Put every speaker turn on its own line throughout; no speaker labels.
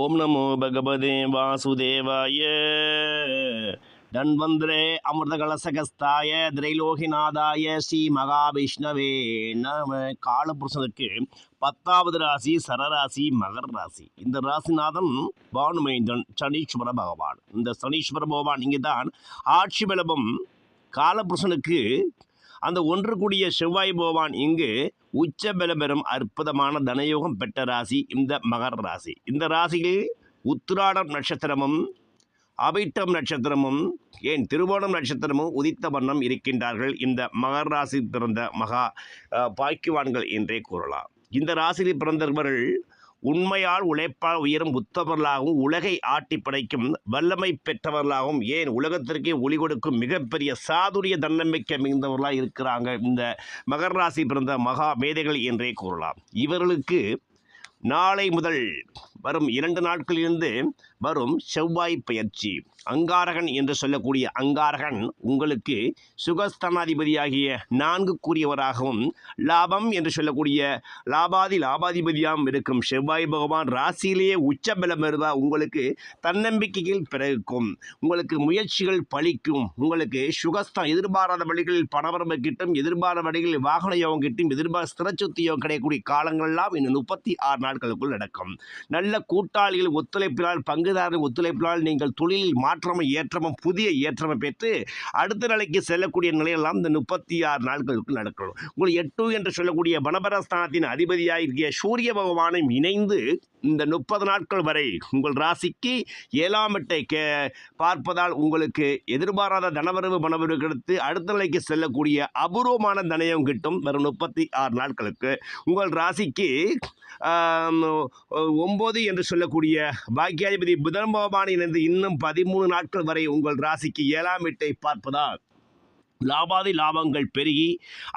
ஓம் நமோ பகவதே வாசுதேவாய. தன்வந்திரே அமிர்த கலசகஸ்தாய திரைலோகிநாதாய ஸ்ரீ மகாவிஷ்ணவே நம. காலபுருஷனுக்கு பத்தாவது ராசி சரராசி மகர ராசி. இந்த ராசிநாதன் பானுமைந்தன் சனீஸ்வர பகவான். இந்த சனீஸ்வர பகவான் இங்கே தான் ஆட்சி பலபம் காலபுருஷனுக்கு அந்த ஒன்று கூடிய செவ்வாய் பகவான் இங்கு உச்ச பலம் பெறும் அற்புதமான தனயோகம் பெற்ற ராசி இந்த மகர ராசி. இந்த ராசியில் உத்திராடம் நட்சத்திரமும் அபிட்டம் நட்சத்திரமும் ஏன் திருவோணம் நட்சத்திரமும் உதித்த வண்ணம் இருக்கின்றார்கள் இந்த மகர ராசி பிறந்த மகா அஹ், பாக்கியவான்கள் என்றே கூறலாம். இந்த ராசியில் பிறந்தவர்கள் உண்மையால் உழைப்பால் உயரும் புத்தவர்களாகவும் உலகை ஆட்டி படைக்கும் வல்லமை பெற்றவர்களாகவும் ஏன் உலகத்திற்கே ஒளி கொடுக்கும் மிகப்பெரிய சாதுரிய தன்னம்பிக்கை மிகுந்தவர்களாக இருக்கிறாங்க இந்த மகர ராசி பிறந்த மகா மேதைகள் என்றே கூறலாம். இவர்களுக்கு நாளை முதல் வரும் இரண்டு நாட்களிலிருந்து வரும் செவ்வாய் பயிற்சி அங்காரகன் என்று சொல்லக்கூடிய அங்காரகன் உங்களுக்கு சுகஸ்தானாதிபதியாகிய நான்கு கூறியவராகவும் லாபம் என்று சொல்லக்கூடிய லாபாதி லாபாதிபதியாகவும் இருக்கும் செவ்வாய் பகவான் ராசியிலேயே உச்ச பலம் உங்களுக்கு தன்னம்பிக்கைகள் பிறகும் உங்களுக்கு முயற்சிகள் பலிக்கும் உங்களுக்கு சுகஸ்தான் எதிர்பாராத வழிகளில் பணவரம்பு கிட்டும் எதிர்பாராத வழிகளில் வாகன யோகம் கிட்டும் எதிர்பார ஸ்திரச்சொத்து யோகம் கிடைக்கக்கூடிய காலங்கள்லாம் இன்னும் முப்பத்தி ஆறு நாட்களுக்குள் நடக்கும். நல்ல கூட்டாளிகள் ஒத்துழைப்பினால் பங்குதாரர் ஒத்துழைப்பினால் நீங்கள் தொழிலில் மாற்றமும் ஏற்றமும் புதிய ஏற்றமும் பெற்று அடுத்த நிலைக்கு செல்லக்கூடிய நிலையெல்லாம் இந்த முப்பத்தி ஆறு நாட்களுக்கு நடக்கணும். உங்களுக்கு எட்டு என்று சொல்லக்கூடிய வனபரஸ்தானத்தின் அதிபதியாகிய சூரிய பகவானும் இணைந்து இந்த முப்பது நாட்கள் வரை உங்கள் ராசிக்கு ஏழாம் எட்டை கே பார்ப்பதால் உங்களுக்கு எதிர்பாராத தனவரவு பணவரவு கிடைத்து அடுத்த நிலைக்கு செல்லக்கூடிய அபூர்வமான தனயம் கிட்டும் வரும் முப்பத்தி ஆறு நாட்களுக்கு. உங்கள் ராசிக்கு ஒம்பது என்று சொல்லக்கூடிய பாக்கியாதிபதி புதன் பகவான் இணைந்து இன்னும் பதிமூணு நாட்கள் வரை உங்கள் ராசிக்கு ஏழாம் வீட்டை பார்ப்பதால் லாபாதி லாபங்கள் பெருகி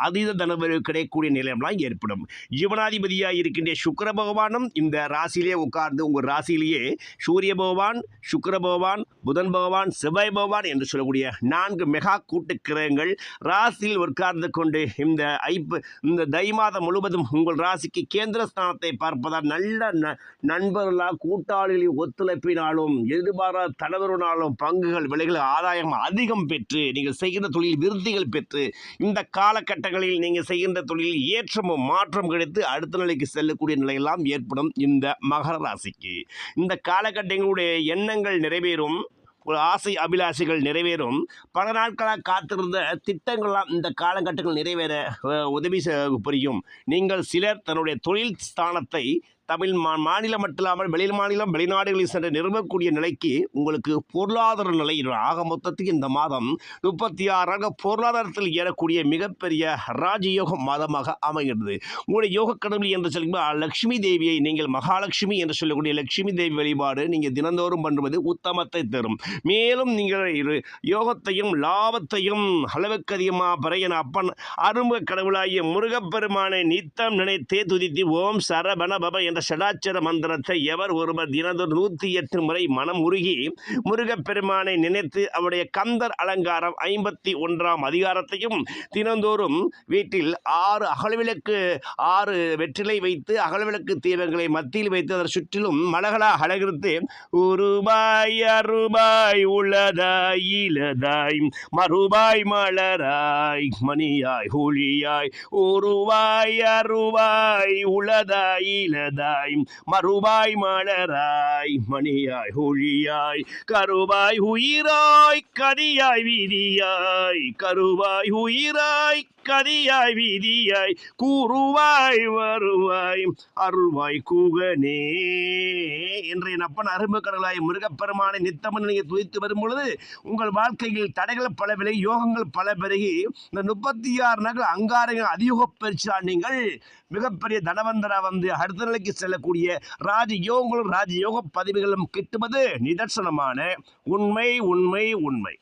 அதீத தனவரவு கிடைக்கக்கூடிய நிலையெல்லாம் ஏற்படும். ஜீவனாதிபதியாக இருக்கின்ற சுக்கர பகவானும் இந்த ராசியிலே உட்கார்ந்து உங்கள் ராசியிலேயே சூரிய பகவான் சுக்கர பகவான் புதன் பகவான் செவ்வாய் பகவான் என்று சொல்லக்கூடிய நான்கு மெகா கூட்டு கிரகங்கள் ராசியில் உட்கார்ந்து கொண்டு இந்த ஐப்பு இந்த தை மாதம் முழுவதும் உங்கள் ராசிக்கு கேந்திர ஸ்தானத்தை பார்ப்பதால் நல்ல ந நண்பர்களாக கூட்டாளிகளின் ஒத்துழைப்பினாலும் எதிர்பாராத தலைவருனாலும் பங்குகள் விலைகள் ஆதாயம் அதிகம் பெற்று நீங்கள் செய்கிற தொழில் விருத்திகள் பெற்று இந்த காலகட்டங்களில் நீங்கள் செய்கின்ற தொழிலில் ஏற்றமும் மாற்றம் கிடைத்து அடுத்த நிலைக்கு செல்லக்கூடிய நிலையெல்லாம் ஏற்படும் இந்த மகர ராசிக்கு. இந்த காலகட்டங்களுடைய எண்ணங்கள் நிறைவேறும் ஒரு ஆசை அபிலாஷைகள் நிறைவேறும். பல நாட்களாக காத்திருந்த திட்டங்கள்லாம் இந்த காலகட்டங்கள் நிறைவேற உதவி புரியும். நீங்கள் சிலர் தன்னுடைய தொழில் ஸ்தானத்தை தமிழ் மா மாநிலம் மட்டும் இல்லாமல் வெளி மாநிலம் வெளிநாடுகளில் சென்று நிறுவக்கூடிய நிலைக்கு உங்களுக்கு பொருளாதார நிலை ஆக மொத்தத்துக்கு இந்த மாதம் முப்பத்தி ஆறாக பொருளாதாரத்தில் ஏறக்கூடிய மிகப்பெரிய ராஜயோக மாதமாக அமைகிறது உங்களுடைய யோக கடவுள் என்று சொல்லும்போது லக்ஷ்மி தேவியை நீங்கள் மகாலட்சுமி என்று சொல்லக்கூடிய லக்ஷ்மி தேவி வழிபாடு நீங்கள் தினந்தோறும் பண்ணுவது உத்தமத்தை தரும். மேலும் நீங்கள் இரு யோகத்தையும் லாபத்தையும் அளவுக்கு அதிகமாக பறையின் அப்பன் அரும்ப கடவுளாகிய முருகப்பெருமானை நித்தம் நினைத்தே துதித்து ஓம் சரபண பப என்று சடாச்சர மந்திரத்தை எவர் ஒருவர் தினதொரு நூற்றி எட்டு முறை மனம் உருகி முருகப்பெருமானை நினைத்து அவருடைய கந்தர் அலங்காரம் ஐம்பத்தி ஒன்றாம் அதிகாரத்தையும் தினந்தோறும் வீட்டில் ஆறு அகல்விளக்கு ஆறு வெற்றிலை வைத்து அகல்விளக்கு தீபங்களை மத்தியில் வைத்து அதன் சுற்றிலும் மலகளாக அழகிருத்து உருபாய் அருபாய் உளதாய் இலதாய் மறுபாய் மலராய் மணியாய் ஹூழியாய் உருவாய் அருவாய் உளதாய் இலதாய் மறுபாய் மலராய் மணியாய் ஹொழியாய் கருவாய் உயிராய் கதியாய் விதியாய் கருவாய் உயிராய் கதியாய் விதியாய் கூறுவாய் வருவாய் அருள்வாய் கூகனே. இன்றைய என் அப்பன் அரும்பு கடலாய் முருகப்பெருமானை நித்தமன் நீங்கள் துதித்து வரும் பொழுது உங்கள் வாழ்க்கையில் தடைகள் பல விலை யோகங்கள் பல பெருகி இந்த முப்பத்தி ஆறு நாட்கள் அங்காரங்கள் அதியோக பெருச்சா நீங்கள் மிகப்பெரிய தனவந்தரா வந்து அடுத்த நிலைக்கு செல்லக்கூடிய ராஜயோகங்களும் யோகங்களும் யோக பதவிகளும் கிட்டுவது நிதர்சனமான உண்மை உண்மை உண்மை.